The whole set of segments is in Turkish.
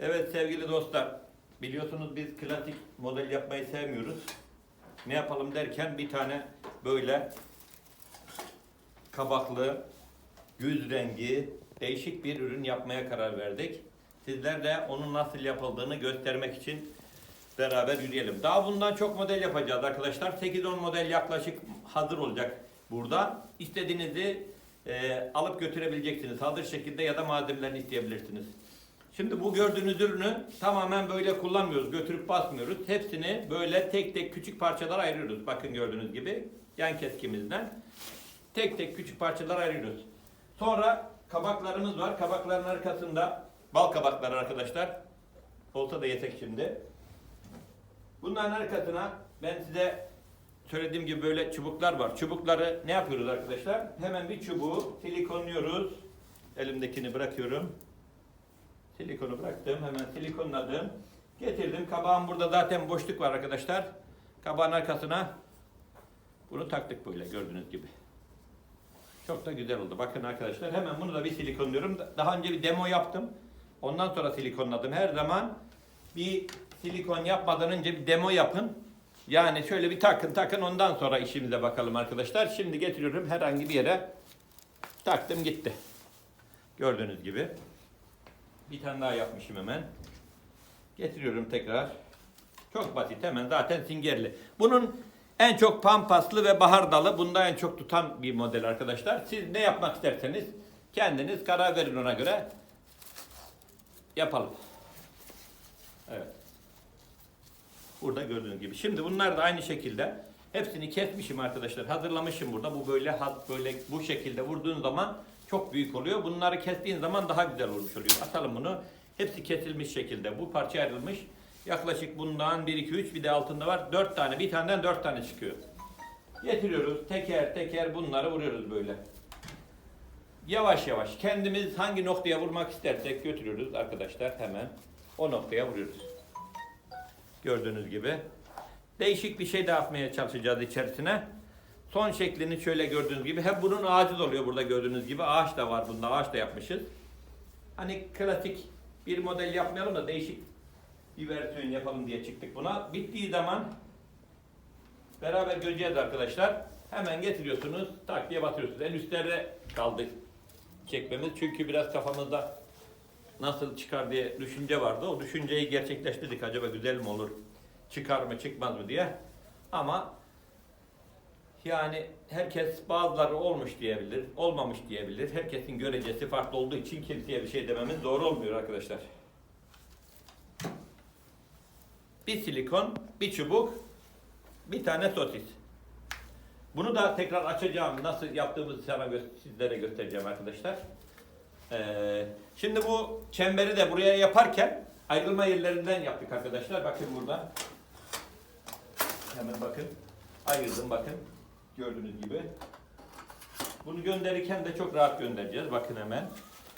Evet sevgili dostlar, biliyorsunuz biz klasik model yapmayı sevmiyoruz. Ne yapalım derken bir tane böyle kabaklı, yüz rengi, değişik bir ürün yapmaya karar verdik. Sizler de onun nasıl yapıldığını göstermek için beraber yürüyelim. Daha bundan çok model yapacağız arkadaşlar. 8-10 model yaklaşık hazır olacak burada. İstediğinizi e, alıp götürebileceksiniz. Hazır şekilde ya da malzemelerini isteyebilirsiniz. Şimdi bu gördüğünüz ürünü tamamen böyle kullanmıyoruz. Götürüp basmıyoruz. Hepsini böyle tek tek küçük parçalara ayırıyoruz. Bakın gördüğünüz gibi yan keskimizden tek tek küçük parçalara ayırıyoruz. Sonra kabaklarımız var. Kabakların arkasında bal kabakları arkadaşlar. Olsa da yesek şimdi. Bunların arkasına ben size söylediğim gibi böyle çubuklar var. Çubukları ne yapıyoruz arkadaşlar? Hemen bir çubuğu silikonluyoruz. Elimdekini bırakıyorum. Silikonu bıraktım. Hemen silikonladım. Getirdim. Kabağın burada zaten boşluk var arkadaşlar. Kabağın arkasına bunu taktık böyle gördüğünüz gibi. Çok da güzel oldu. Bakın arkadaşlar hemen bunu da bir silikonluyorum. Daha önce bir demo yaptım. Ondan sonra silikonladım. Her zaman bir silikon yapmadan önce bir demo yapın. Yani şöyle bir takın takın ondan sonra işimize bakalım arkadaşlar. Şimdi getiriyorum herhangi bir yere taktım gitti. Gördüğünüz gibi. Bir tane daha yapmışım hemen. Getiriyorum tekrar. Çok basit hemen zaten singerli. Bunun en çok pampaslı ve bahar dalı. Bunda en çok tutan bir model arkadaşlar. Siz ne yapmak isterseniz kendiniz karar verin ona göre. Yapalım. Evet. Burada gördüğünüz gibi. Şimdi bunlar da aynı şekilde hepsini kesmişim arkadaşlar. Hazırlamışım burada. Bu böyle böyle bu şekilde vurduğun zaman çok büyük oluyor. Bunları kestiğin zaman daha güzel olmuş oluyor. Atalım bunu. Hepsi kesilmiş şekilde. Bu parça ayrılmış. Yaklaşık bundan 1 2 3 bir de altında var. 4 tane. Bir taneden 4 tane çıkıyor. Getiriyoruz. Teker teker bunları vuruyoruz böyle. Yavaş yavaş kendimiz hangi noktaya vurmak istersek götürüyoruz arkadaşlar hemen o noktaya vuruyoruz. Gördüğünüz gibi. Değişik bir şey de atmaya çalışacağız içerisine. Son şeklini şöyle gördüğünüz gibi. Hep bunun ağacı da oluyor burada gördüğünüz gibi. Ağaç da var bunda. Ağaç da yapmışız. Hani klasik bir model yapmayalım da değişik bir versiyon yapalım diye çıktık buna. Bittiği zaman beraber göreceğiz arkadaşlar. Hemen getiriyorsunuz, tak diye batırıyorsunuz. En üstlerde kaldı çekmemiz. Çünkü biraz kafamızda nasıl çıkar diye düşünce vardı. O düşünceyi gerçekleştirdik. Acaba güzel mi olur? Çıkar mı çıkmaz mı diye. Ama yani herkes bazıları olmuş diyebilir, olmamış diyebilir. Herkesin görecesi farklı olduğu için kimseye bir şey dememiz doğru olmuyor arkadaşlar. Bir silikon, bir çubuk, bir tane sosis. Bunu da tekrar açacağım. Nasıl yaptığımızı sana gö- sizlere göstereceğim arkadaşlar. Ee, şimdi bu çemberi de buraya yaparken ayrılma yerlerinden yaptık arkadaşlar. Bakın burada. Hemen bakın. Ayırdım bakın. Gördüğünüz gibi. Bunu gönderirken de çok rahat göndereceğiz. Bakın hemen.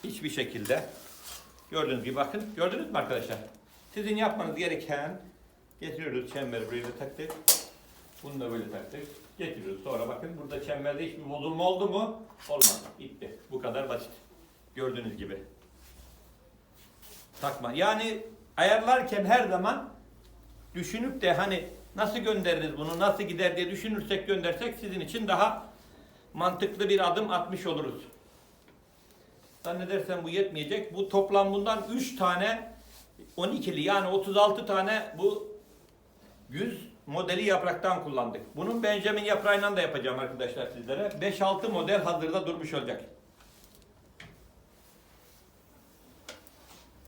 Hiçbir şekilde. Gördüğünüz gibi bakın. Gördünüz mü arkadaşlar? Sizin yapmanız gereken getiriyoruz çemberi buraya taktık. Bunu da böyle taktık. Getiriyoruz. Sonra bakın burada çemberde hiçbir bozulma oldu mu? Olmadı. Gitti. Bu kadar basit. Gördüğünüz gibi. Takma. Yani ayarlarken her zaman düşünüp de hani nasıl göndeririz bunu, nasıl gider diye düşünürsek göndersek sizin için daha mantıklı bir adım atmış oluruz. Zannedersem bu yetmeyecek. Bu toplam bundan 3 tane 12'li yani 36 tane bu 100 modeli yapraktan kullandık. Bunun Benjamin yaprağıyla da yapacağım arkadaşlar sizlere. 5-6 model hazırda durmuş olacak.